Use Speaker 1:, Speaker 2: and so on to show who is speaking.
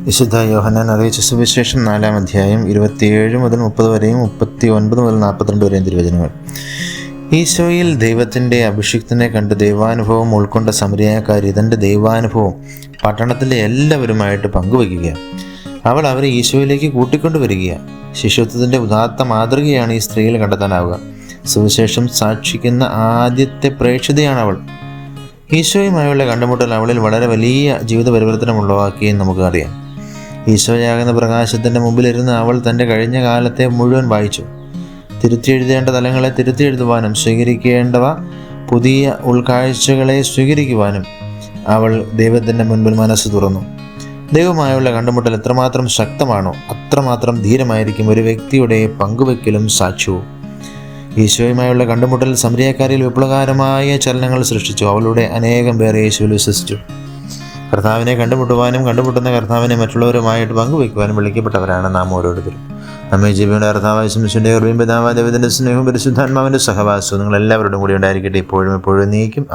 Speaker 1: വിശുദ്ധ യോഹനാൻ അറിയിച്ച സുവിശേഷം നാലാം അധ്യായം ഇരുപത്തിയേഴ് മുതൽ മുപ്പത് വരെയും മുപ്പത്തി ഒൻപത് മുതൽ നാൽപ്പത്തിരണ്ട് വരെയും തിരുവചനങ്ങൾ. ഈശോയിൽ ദൈവത്തിന്റെ അഭിഷിക്തനെ കണ്ട് ദൈവാനുഭവം ഉൾക്കൊണ്ട സമരിയാക്കാരി തന്റെ ദൈവാനുഭവം പട്ടണത്തിലെ എല്ലാവരുമായിട്ട് പങ്കുവയ്ക്കുക. അവൾ അവരെ ഈശോയിലേക്ക് കൂട്ടിക്കൊണ്ടുവരികയാണ് ശിശുത്വത്തിന്റെ ഉദാത്ത മാതൃകയാണ് ഈ സ്ത്രീയിൽ കണ്ടെത്താനാവുക. സുവിശേഷം സാക്ഷിക്കുന്ന ആദ്യത്തെ പ്രേക്ഷിതയാണ് അവൾ. ഈശോയുമായുള്ള കണ്ടുമുട്ടൽ അവളിൽ വളരെ വലിയ ജീവിത പരിവർത്തനം ഉളവാക്കിയെന്ന് നമുക്ക് അറിയാം. ഈശോയാകുന്ന പ്രകാശത്തിന്റെ മുമ്പിലിരുന്ന് അവൾ തന്റെ കഴിഞ്ഞ കാലത്തെ മുഴുവൻ വായിച്ചു. തിരുത്തിയെഴുതേണ്ട തലങ്ങളെ തിരുത്തിയെഴുതുവാനും സ്വീകരിക്കേണ്ടവ പുതിയ ഉൾക്കാഴ്ചകളെ സ്വീകരിക്കുവാനും അവൾ ദൈവത്തിന്റെ മുൻപിൽ മനസ്സ് തുറന്നു. ദൈവമായുള്ള കണ്ടുമുട്ടൽ എത്രമാത്രം ശക്തമാണോ അത്രമാത്രം ധീരമായിരിക്കും ഒരു വ്യക്തിയുടെ പങ്കുവെക്കലും സാക്ഷ്യവും. യേശുവുമായുള്ള കണ്ടുമുട്ടൽ സമരിയക്കാരിൽ വിപ്ലവകരമായ ചലനങ്ങൾ സൃഷ്ടിച്ചു. അവളുടെ അനേകം പേർ യേശുവിൽ വിശ്വസിച്ചു. കർത്താവിനെ കണ്ടുമുട്ടുവാനും കണ്ടുമുട്ടുന്ന കർത്താവിനെ മറ്റുള്ളവരുമായിട്ട് പങ്കുവയ്ക്കുവാനും വിളിക്കപ്പെട്ടവരാണ് നാം ഓരോരുത്തരും. നമ്മെ ജീവിയുടെ കർത്താവായ ശിംശിന്റെ പിതാവായ ദൈവത്തിന്റെ സ്നേഹവും പരിശുദ്ധാത്മാവിന്റെ സഹവാസവും നിങ്ങൾ എല്ലാവരോടും കൂടി ഉണ്ടായിരിക്കട്ടെ. ഇപ്പോഴും എപ്പോഴും നീക്കും.